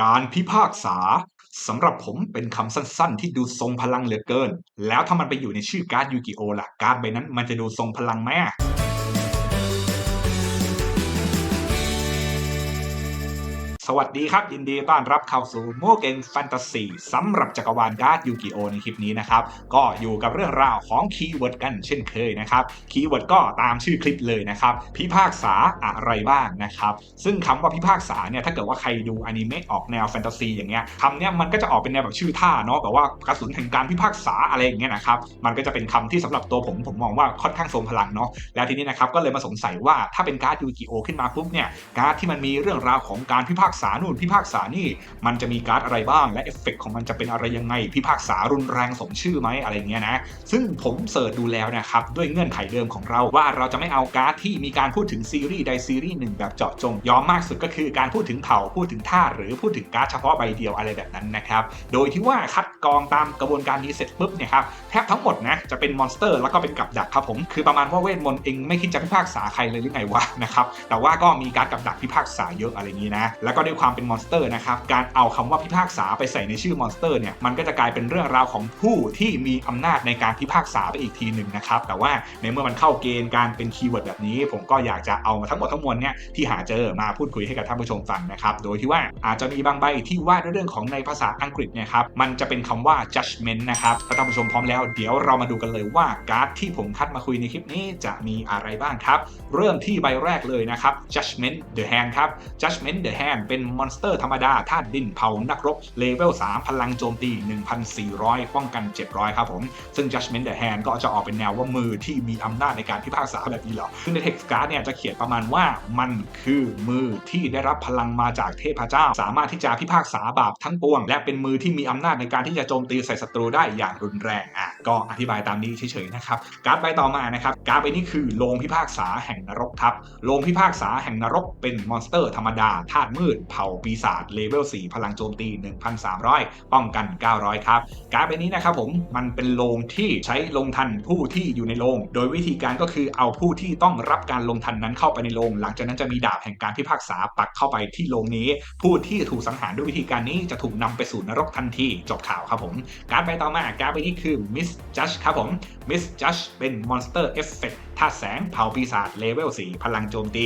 การพิพากษาสำหรับผมเป็นคำสั้นๆ ที่ดูทรงพลังเหลือเกิน แล้วถ้ามันไปอยู่ในชื่อการ์ดยูกิโอล่ะ การ์ดใบนั้นมันจะดูทรงพลังไหม วัสดีครับ ยินดีต้อนรับเข้าสู่โมเกนแฟนตาซีสำหรับจักรวาลการ์ดยูกิโอในคลิปนี้นะครับ ก็อยู่กับเรื่องราวของคีย์เวิร์ดกันเช่นเคยนะครับ คีย์เวิร์ดก็ตามชื่อคลิปเลยนะครับ พิพากษาอะไรบ้างนะครับ ซึ่งคำว่าพิพากษาเนี่ยถ้าเกิดว่าใครดูอนิเมะออกแนวแฟนตาซีอย่างเงี้ยคำเนี้ยมันก็จะออกเป็นแนวแบบชื่อท่าเนาะแบบว่ากระสุนแห่งการพิพากษาอะไรอย่างเงี้ยนะครับมันก็จะเป็นคำที่สำหรับตัวผมผมมองว่าค่อนข้างทรงพลังเนาะแล้วทีนี้นะครับก็เลยมาสงสัยว่าถ้าเป็นการ์ดยูกิโอขึ้นมาปุ๊บเนี่ยการ์ดที่มันมีเรื่องราวของการพิพากษานู่นพิพากษานี่มันจะมีการ์ดอะไรบ้าง และเอฟเฟกต์ของมันจะเป็นอะไรยังไง พิพากษารุนแรงสมชื่อไหมอะไรเงี้ยนะ ซึ่งผมเสิร์ชดูแล้วนะครับด้วยเงื่อนไขเดิมของเราว่าเราจะไม่เอาการ์ดที่มีการพูดถึงซีรีส์ใดซีรีส์หนึ่งแบบเจาะจงยอมมากสุดก็คือการพูดถึงเผ่าพูดถึงท่าหรือพูดถึงการ์ดเฉพาะใบเดียวอะไรแบบนั้นนะครับโดยที่ว่าคัดกรองตามกระบวนการนี้เสร็จปุ๊บเนี่ยครับแทบทั้งหมดนะจะเป็นมอนสเตอร์แล้วก็เป็นกับดักครับผมคือประมาณว่าเวทมนต์เองไม่คิดจะพิพากษาใครเลยหรือไงวะนะครับแต่ว่าก็มีการกับดักพิพากษาเยอะอะไรอย่างนี้นะแล้วก็ด้วยความเป็นมอนสเตอร์นะครับการเอาคำว่าพิพากษาไปใส่ในชื่อมอนสเตอร์เนี่ยมันก็จะกลายเป็นเรื่องราวของผู้ที่มีอำนาจในการพิพากษาไปอีกทีหนึ่งนะครับแต่ว่าในเมื่อมันเข้าเกณฑ์การเป็นคีย์เวิร์ดแบบนี้ ผมก็อยากจะเอาทั้งหมดทั้งมวลเนี่ยที่หาเจอมาพูดคุยให้กับท่านผู้ชมฟังนะครับโดยที่ว่าอาจจะมีบางใบที่ว่าด้วยเรื่องของในภาษาอังกฤษเนี่ยครับมันจะเป็นคำว่า judgment นะครับถ้าท่านผู้ชมพร้อมแล้วเดี๋ยวเรามาดูกันเลยว่าการ์ดที่ผมคัดมาคุยในคลิปนี้จะมีอะไรบ้างครับ เริ่มที่ใบแรกเลยนะครับ judgment the hand ครับ judgment the hand เป็นมอนสเตอร์ธรรมดาธาตุดินเผานักรบเลเวล 3 พลังโจมตี 1,400 ป้องกัน 700 ครับผม ซึ่ง judgment the hand ก็จะออกเป็นแนวว่ามือที่มีอำนาจในการพิพากษาแบบนี้เหรอ ซึ่งใน text card เนี่ยจะเขียนประมาณว่ามันคือมือที่ได้รับพลังมาจากเทพเจ้า สามารถที่จะพิพากษาบาปทั้งปวง และเป็นมือที่มีอำนาจในการที่จะโจมตีใส่ศัตรูได้อย่างรุนแรงอะก็อธิบายตามนี้เฉยๆนะครับ การ์ดใบต่อมานะครับ การ์ดใบนี้คือโรงพิพากษาแห่งนรกครับโรงพิพากษาแห่งนรกเป็นมอนสเตอร์ธรรมดาธาตุมืดเผ่าปีศาจเลเวล4พลังโจมตี 1,300 ป้องกัน 900 ครับ การ์ดใบนี้นะครับผมมันเป็นโรงที่ใช้ลงทันผู้ที่อยู่ในโรงโดยวิธีการก็คือเอาผู้ที่ต้องรับการลงทันนั้นเข้าไปในโรงหลังจากนั้นจะมีดาบแห่งการพิพากษาปักเข้าไปที่โรงนี้ ผู้ที่ถูกสังหารด้วยวิธีการนี้จะถูกนำไปสู่นรกทันทีจบข่าวครับผม การ์ดใบต่อมาการ์ดใบนี้คือ Miss Judge ครับผม Miss Judge เป็นมอนสเตอร์เอฟเฟกต์ธาตุแสงเผาปีศาจเลเวล4พลังโจมตี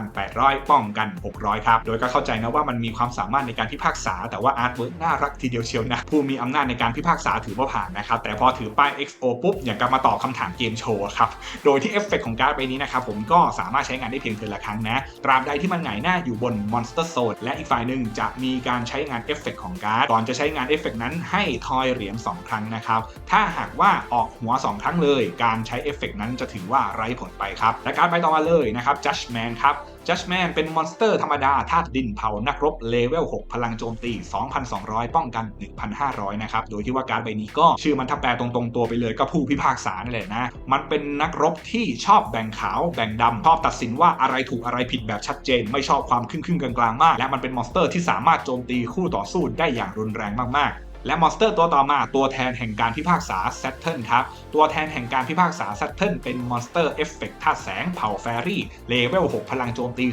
1,800 ป้องกัน 600 ครับ โดยก็เข้าใจนะว่ามันมีความสามารถในการพิพากษา แต่ว่าอาร์ตเวิร์กน่ารักทีเดียวเชียวนะ ผู้มีอำนาจในการพิพากษาถือว่าผ่านนะครับ แต่พอถือป้าย XO ปุ๊บ อย่างกับมาตอบคำถามเกมโชว์ครับ โดยที่เอฟเฟกของการ์ดใบนี้นะครับ ผมก็สามารถใช้งานได้เพียงเทือละครั้งนะ ตราบใดที่มันหงายหน้าอยู่บนมอนสเตอร์โซนและอีกฝ่ายหนึ่งจะมีการใช้งานเอฟเฟกของการ์ดก่อนจะใช้งานเอฟเฟกนั้นให้ทอยเหรียญ2ครั้งนะครับถ้าหากว่าออกหัว 2 ครั้งเลย การใช้เอฟเฟกนั้นจะถือว่าไร้ผลไปครับและการดใบต่อมาเลยนะครับ Judgment ครับ Judgment เป็นมอนสเตอร์ธรรมดาธาตุดินเผานักรบเลเวล 6 พลังโจมตี 2,200 ป้องกัน 1,500 นะครับ โดยที่ว่าการดใบนี้ก็ชื่อมันถ้าแปลตรงๆตัวไปเลยก็ผู้พิพากษานั่นแหละนะ มันเป็นนักรบที่ชอบแบ่งขาวแบ่งดำชอบตัดสินว่าอะไรถูกอะไรผิดแบบชัดเจน ไม่ชอบความครึ่งๆกลางๆมาก และมันเป็นมอนสเตอร์ที่สามารถโจมตีคู่ต่อสู้ได้อย่างรุนแรงมากๆ และมอนสเตอร์ตัวต่อมาตัวแทนแห่งการพิพากษา Saturn ครับ ตัวแทนแห่งการพิพากษา Saturn เป็นมอนสเตอร์เอฟเฟกต์ธาตุแสงเผ่าแฟรี่เลเวล 6 พลังโจมตี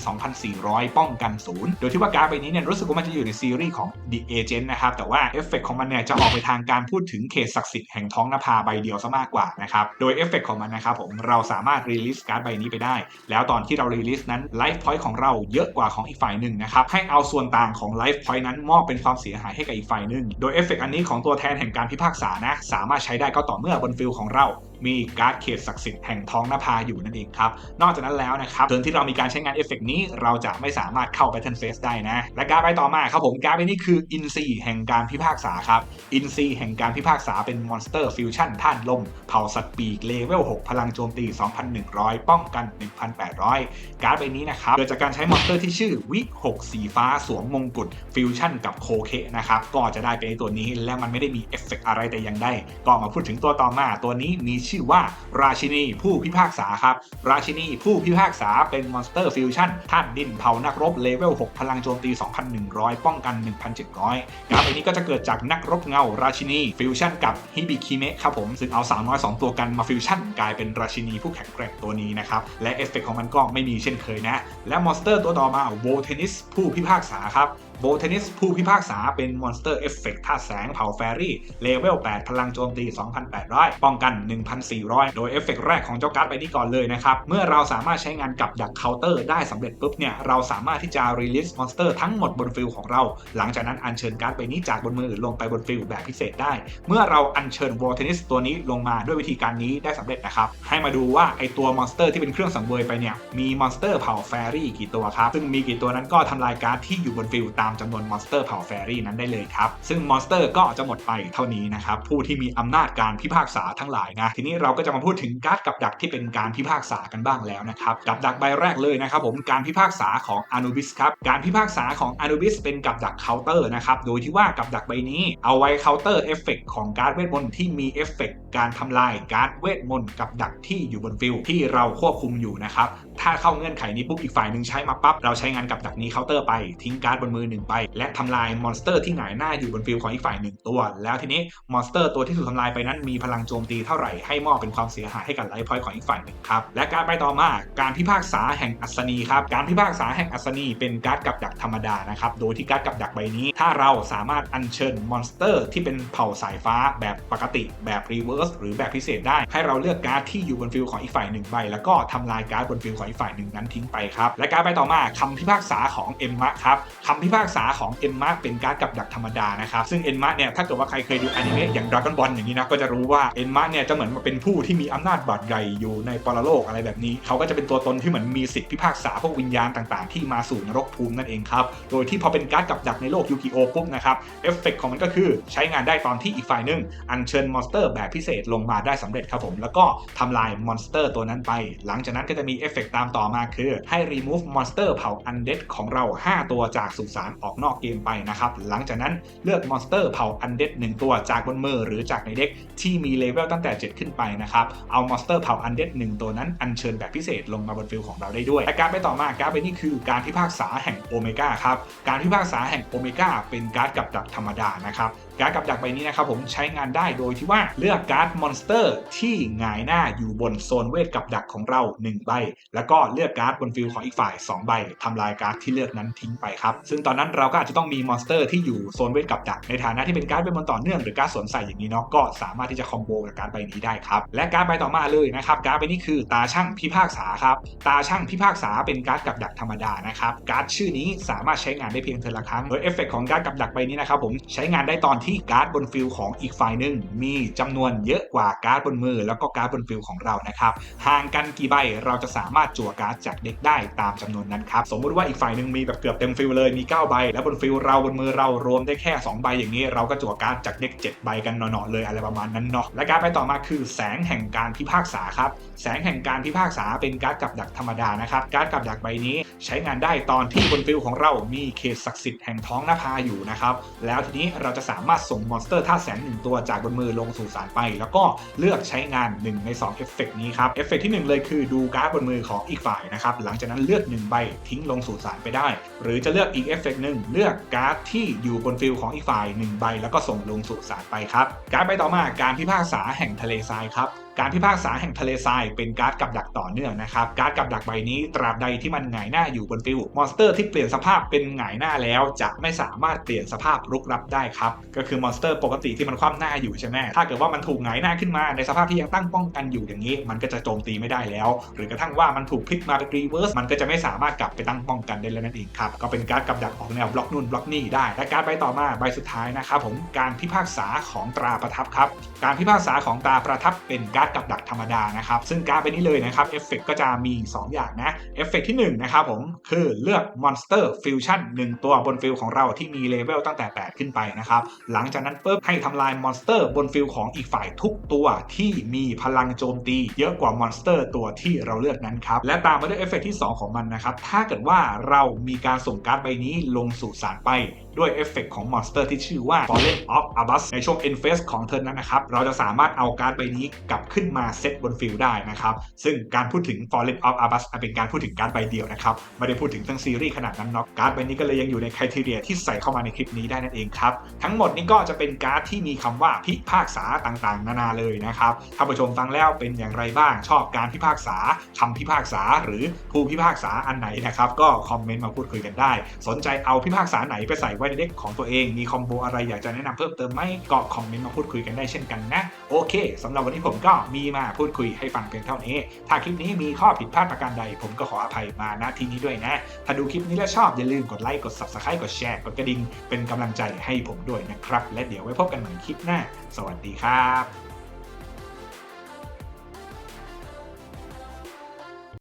2,400 ป้องกัน 0 โดยที่ว่าการดใบนี้เนี่ยรู้สึกว่ามันจะอยู่ในซีรีส์ของ The Agent นะครับ แต่ว่าเอฟเฟกต์ของมันเนี่ยจะออกไปทางการพูดถึงเขตศักดิ์สิทธิ์แห่งท้องนภาใบเดียวซะมากกว่านะครับ โดยเอฟเฟกต์ของมันนะครับผมเราสามารถรีลิสการ์ดใบนี้ไปได้ แล้วตอนที่เรารีลิสนั้นไลฟ์พอยต์ของเราเยอะกว่าของอีกฝ่ายหนึ่งนะครับให้เอาส่วนต่างของไลฟ์พอยต์นั้นมอบเป็นความเสียหายให้กับอีกฝ่ายหนึ่งโดยเอฟเฟกต์อันนี้ของตัวแทนแห่งการพิพากษานะ สามารถใช้ได้ก็ต่อเมื่อบนฟิลของเรา มีการ์ดเขตศักดิ์สิทธิ์แห่งท้องนภาอยู่นั่นเองครับ นอกจากนั้นแล้วนะครับเทินที่เรามีการใช้งานเอฟเฟกนี้ เราจะไม่สามารถเข้า Battle Phase ได้นะ และการ์ดใบต่อมาครับผมการ์ดใบนี้คืออินซีแห่งการพิพากษาครับอินซีแห่งการพิพากษาเป็นมอนสเตอร์ฟิวชั่นท่านลมเผ่าสัตว์ปีกเลเวล 6 พลังโจมตี 2,100 ป้องกัน 1,800 การ์ดใบนี้นะครับเกิดจากการใช้มอนสเตอร์ที่ชื่อวิ6สีฟ้าสวมมงกุฎฟิวชั่นกับโคเคนะครับก็จะได้เป็นตัวนี้และมันไม่ได้มีเอฟเฟกอะไรแต่ย่างใดก็มาพูดถึงตัวต่อมาตัวนี้มีชื่อว่าราชินีผู้พิพากษาครับ ราชินีผู้พิพากษาเป็นมอนสเตอร์ฟิวชั่นท่านดินเผานักรบเลเวล 6 พลังโจมตี 2,100 ป้องกัน 1,700การ์ดใบนี้ก็จะเกิดจากนักรบเงาราชินีฟิวชั่นกับฮิบิคิเมะครับผมซึ่งเอาสาวน้อย2ตัวกันมาฟิวชั่นกลายเป็นราชินีผู้แข็งแกร่งตัวนี้นะครับ และเอฟเฟกของมันก็ไม่มีเช่นเคยนะ และมอนสเตอร์ตัวต่อมาโวเทนิสผู้พิพากษาครับ โบเทนิสผู้พิพากษาเป็นมอนสเตอร์เอฟเฟกต์ท่าแสงเผาแฟรี่ เลเวล 8 พลังโจมตี 2,800 ป้องกัน 1,400 โดยเอฟเฟกต์แรกของเจ้าการ์ดใบนี้ก่อนเลยนะครับ เมื่อเราสามารถใช้งานกับดักเคาน์เตอร์ได้สำเร็จปุ๊บเนี่ย เราสามารถที่จะรีลิสมอนสเตอร์ทั้งหมดบนฟิลของเรา หลังจากนั้นอัญเชิญการ์ดใบนี้จากบนมือลงไปบนฟิลแบบพิเศษได้ เมื่อเราอัญเชิญโบเทนิสตัวนี้ลงมาด้วยวิธีการนี้ได้สำเร็จนะครับให้มาดูว่าไอตัวมอนสเตอร์ที่เป็นเครื่องสังเวยไปเนี่ยมีมอนสเตอร์เผาแฟรี่กี่ตัวครับซึ่งมีกี่ตัวนั้นก็ทำลายการ์ดที่อยู่บนฟิลตามามจำนวนมอนสเตอร์เผ่าแฟรี่นั้นได้เลยครับซึ่งมอนสเตอร์ก็จะหมดไปเท่านี้นะครับผู้ที่มีอำนาจการพิพากษาทั้งหลายนะทีนี้เราก็จะมาพูดถึงการ์ดกับดักที่เป็นการพิพากษากันบ้างแล้วนะครับกับดักใบแรกเลยนะครับผมการพิพากษาของอนุบิสครับการพิพากษาของอนุบิสเป็นกับดักเคาน์เตอร์นะครับโดยที่ว่ากับดักใบนี้เอาไว้เคาน์เตอร์เอฟเฟกของการ์ดเวทมนต์ที่มีเอฟเฟกการทำลายการ์ดเวทมนต์กับดักที่อยู่บนฟิลที่เราควบคุมอยู่นะครับ ถ้าเข้าเงื่อนไขนี้ปุ๊บอีกฝ่ายหนึ่งใช้มาปั๊บเราใช้งานกับดักนี้เคาน์เตอร์ไปทิ้งการ์ดบนมือหนึ่งไป และทำลายมอนสเตอร์ที่หงายหน้าอยู่บนฟิลของอีกฝ่ายหนึ่งตัว แล้วทีนี้มอนสเตอร์ตัวที่ถูกทำลายไปนั้นมีพลังโจมตีเท่าไหร่ให้มอบเป็นความเสียหายให้กับไลฟ์พอยต์ของอีกฝ่ายหนึ่งครับและการไปต่อมาการพิพากษาแห่งอัศนีครับการพิพากษาแห่งอัศนีเป็นการ์ดกับดักธรรมดานะครับโดยที่การ์ดกับดักใบนี้ ถ้าเราสามารถอัญเชิญมอนสเตอร์ที่เป็นเผ่าสายฟ้าแบบปกติแบบรีเวิร์สหรือแบบพิเศษได้ ให้เราเลือกการ์ดที่อยู่บนฟิลของอีกฝ่ายหนึ่งใบแล้วก็ทำลายการ์ดบนฟิลของอีกฝ่ายหนึ่งนั้นทิ้งไปครับ และการไปต่อมาคำพิพากษาของเอ็มมะครับคำพิพากษาของเอ็มมะเป็นการ์ดกับดักธรรมดานะครับ ซึ่งเอ็มมะเนี่ยถ้าเกิดว่าใครเคยดูอนิเมะอย่างดราก้อนบอลอย่างนี้นะก็จะรู้ว่าเอ็มมะเนี่ยจะเหมือนมาเป็นผู้ที่มีอำนาจบาดใหญ่อยู่ในปรโลกอะไรแบบนี้ เขาก็จะเป็นตัวตนที่เหมือนมีสิทธิพิพากษาพวกวิญญาณต่างๆ ที่มาสู่นรกภูมินั่นเองครับโดยที่พอเป็นการ์ดกับดักในโลกยูกิโอปุ๊บนะครับเอฟเฟกของมันก็คือใช้งานได้ตอนที่อีกฝ่ายหนึ่งอัญเชิญมอนสเตอร์แบบพิเศษลงมาได้สำเร็จครับผมแล้วก็ทำลายมอนสเตอร์ตัวนั้นไป หลังจากนั้นก็จะมีเอฟเฟกตามต่อมาคือให้ remove monster เผ่า undead ของเรา 5 ตัวจากสุสานออกนอกเกมไปนะครับ หลังจากนั้นเลือกมอนสเตอร์เผ่า undead 1 ตัวจากบนมือหรือจากในเด็กที่มีเลเวลตั้งแต่ 7 ขึ้นไปนะครับ เอามอนสเตอร์เผ่า undead 1 ตัวนั้นอัญเชิญแบบพิเศษลงมาบนฟิลของเราได้ด้วยและการไปต่อมาการไปนี่คือการพิพากษาแห่งโอเมก้าครับ การพิพากษาแห่งโอเมก้าเป็นการ์ดกับดักธรรมดานะครับ การ์ดกับดักใบนี้นะครับผมใช้งานได้โดยที่ว่าเลือกการ์ดมอนสเตอร์ที่หงายหน้าอยู่บนโซนเวทกับดักของเรา 1 ใบ แล้วก็เลือกการ์ดบนฟิลของอีกฝ่าย 2 ใบทำลายการ์ดที่เลือกนั้นทิ้งไปครับ ซึ่งตอนนั้นเราก็อาจจะต้องมีมอนสเตอร์ที่อยู่โซนเวทกับดัก ในฐานะที่เป็นการ์ดเป็นมอนต่อเนื่องหรือการ์ดสวนใส่อย่างนี้เนาะก็สามารถที่จะคอมโบกับการ์ดใบนี้ได้ครับและการ์ดใบต่อมาเลยนะครับการ์ดใบนี้คือตาช่างพิพากษาครับตาช่างพิพากษาเป็นการ์ดกับดักธรรมดานะครับการ์ดชื่อนี้สามารถใช้งานได้เพียงเทอละครั้งโดยเอฟเฟกของการ์ดกับดักใบนี้นะครับผมใช้งานได้ตอนทที่การ์ดบนฟิลของอีกฝ่ายหนึ่งมีจำนวนเยอะกว่าการ์ดบนมือ แล้วก็การ์ดบนฟิลของเรานะครับห่างกันกี่ใบเราจะสามารถจั่วการ์ดจากเด็กได้ตามจำนวนนั้นครับสมมุติว่าอีกฝ่ายหนึ่งมีแบบเกือบเต็มฟิลเลยมี 9 ใบ แล้วบนฟิลเราบนมือเรารวมได้แค่ 2 ใบอย่างนี้ เราก็จั่วการ์ดจากเด็ก 7 ใบกันหนอๆเลยอะไรประมาณนั้นเนาะและการไปต่อมาคือแสงแห่งการพิพากษาครับแสงแห่งการพิพากษาเป็นการ์ดกับดักธรรมดานะครับการ์ดกับดักใบนี้ ใช้งานได้ตอนที่บนฟิลของเรามีเขตศักดิ์สิทธิ์แห่งท้องนภาอยู่นะครับแล้วทีนี้เราจะสามารถส่งมอนสเตอร์ท่าแสงหนึ่งตัวจากบนมือลงสู่สารไป แล้วก็เลือกใช้งาน 1 ใน2เอฟเฟกนี้ครับเอฟเฟกที่ 1 เลยคือดูการ์ดบนมือของอีกฝ่ายนะครับหลังจากนั้นเลือก 1 ใบทิ้งลงสู่สารไปได้ หรือจะเลือกอีกเอฟเฟกหนึ่งเลือกการ์ดที่อยู่บนฟิลของอีกฝ่าย1ใบแล้วก็ส่งลงสู่สารไปครับการ์ดใบต่อมาการพิพากษาแห่งทะเลทรายครับ การพิพากษาแห่งทะเลทรายเป็นการ์ดกับดักต่อเนื่องนะครับ การ์ดกับดักใบนี้ตราบใดที่มันหงายหน้าอยู่บนฟิลมอนสเตอร์ที่เปลี่ยนสภาพเป็นหงายหน้าแล้วจะไม่สามารถเปลี่ยนสภาพรุกรับได้ครับ ก็คือมอนสเตอร์ปกติที่มันคว่ำหน้าอยู่ใช่ไหมถ้าเกิดว่ามันถูกหงายหน้าขึ้นมาในสภาพที่ยังตั้งป้องกันอยู่อย่างนี้ มันก็จะโจมตีไม่ได้แล้ว หรือกระทั่งว่ามันถูกพลิกมาเป็นรีเวิร์สมันก็จะไม่สามารถกลับไปตั้งป้องกันได้แล้วนั่นเองครับก็เป็นการ์ดกับดักออกแนวบล็อกนู่นบล็อกนี่ได้และการใบต่อมาใบสุดท้ายนะครับผมการพิพากษาของตราประทับครับการพิพากษาของตราประทับเป็นการดกับดักธรรมดานะครับ ซึ่งการเป็นนี้เลยนะครับเอฟเฟกก็จะมี 2 อย่างนะเอฟเฟกที่1นะครับผมคือเลือกมอนสเตอร์ฟิวชั่น1ตัวบนฟิลของเราที่มีเลเวลตั้งแต่ 8 ขึ้นไปนะครับ หลังจากนั้นปุ๊บให้ทำลายมอนสเตอร์บนฟิลของอีกฝ่ายทุกตัวที่มีพลังโจมตี เยอะกว่ามอนสเตอร์ตัวที่เราเลือกนั้นครับและตามมาด้วยเอฟเฟกที่ 2 ของมันนะครับถ้าเกิดว่าเรามีการส่งการ์ดใบนี้ลงสู่สารไป ด้วยเอฟเฟกต์ของมอนสเตอร์ที่ชื่อว่า Fallen of Abyss ในช่วง End Phase ของเทิร์นนั้นนะครับ เราจะสามารถเอาการ์ดใบนี้กลับขึ้นมาเซตบนฟิลได้นะครับ ซึ่งการพูดถึง Fallen of Abyss เป็นการพูดถึงการ์ดใบเดียวนะครับ ไม่ได้พูดถึงทั้งซีรีส์ขนาดนั้นเนาะการ์ดใบนี้ก็เลยยังอยู่ในคุณทีเรียที่ใส่เข้ามาในคลิปนี้ได้นั่นเองครับ ทั้งหมดนี้ก็จะเป็นการ์ดที่มีคำว่าพิพากษาต่างๆ นานาเลยนะครับท่านผู้ชมฟังแล้วเป็นอย่างไรบ้างชอบการพิพากษาคำพิพากษาหรือผู้พิพากษาอันไหนนะครับก็คอมเมนต์มาพูดคุยกันได้ สนใจเอาพิพากษาไหนไปใส่ไว้ในเด็กของตัวเอง มีคอมโบอะไรอยากจะแนะนำเพิ่มเติมไหมก็คอมเมนต์มาพูดคุยกันได้เช่นกันนะ โอเคสำหรับวันนี้ผมก็มีมาพูดคุยให้ฟังเพียงเท่านี้ ถ้าคลิปนี้มีข้อผิดพลาดประการใด ผมก็ขออภัยมาณที่นี้ด้วยนะ ถ้าดูคลิปนี้แล้วชอบอย่าลืมกดไลค์กด subscribe กดแชร์กดกระดิ่งเป็นกำลังใจให้ผมด้วยนะครับและเดี๋ยวไว้พบกันใหม่คลิปหน้า สวัสดีครับ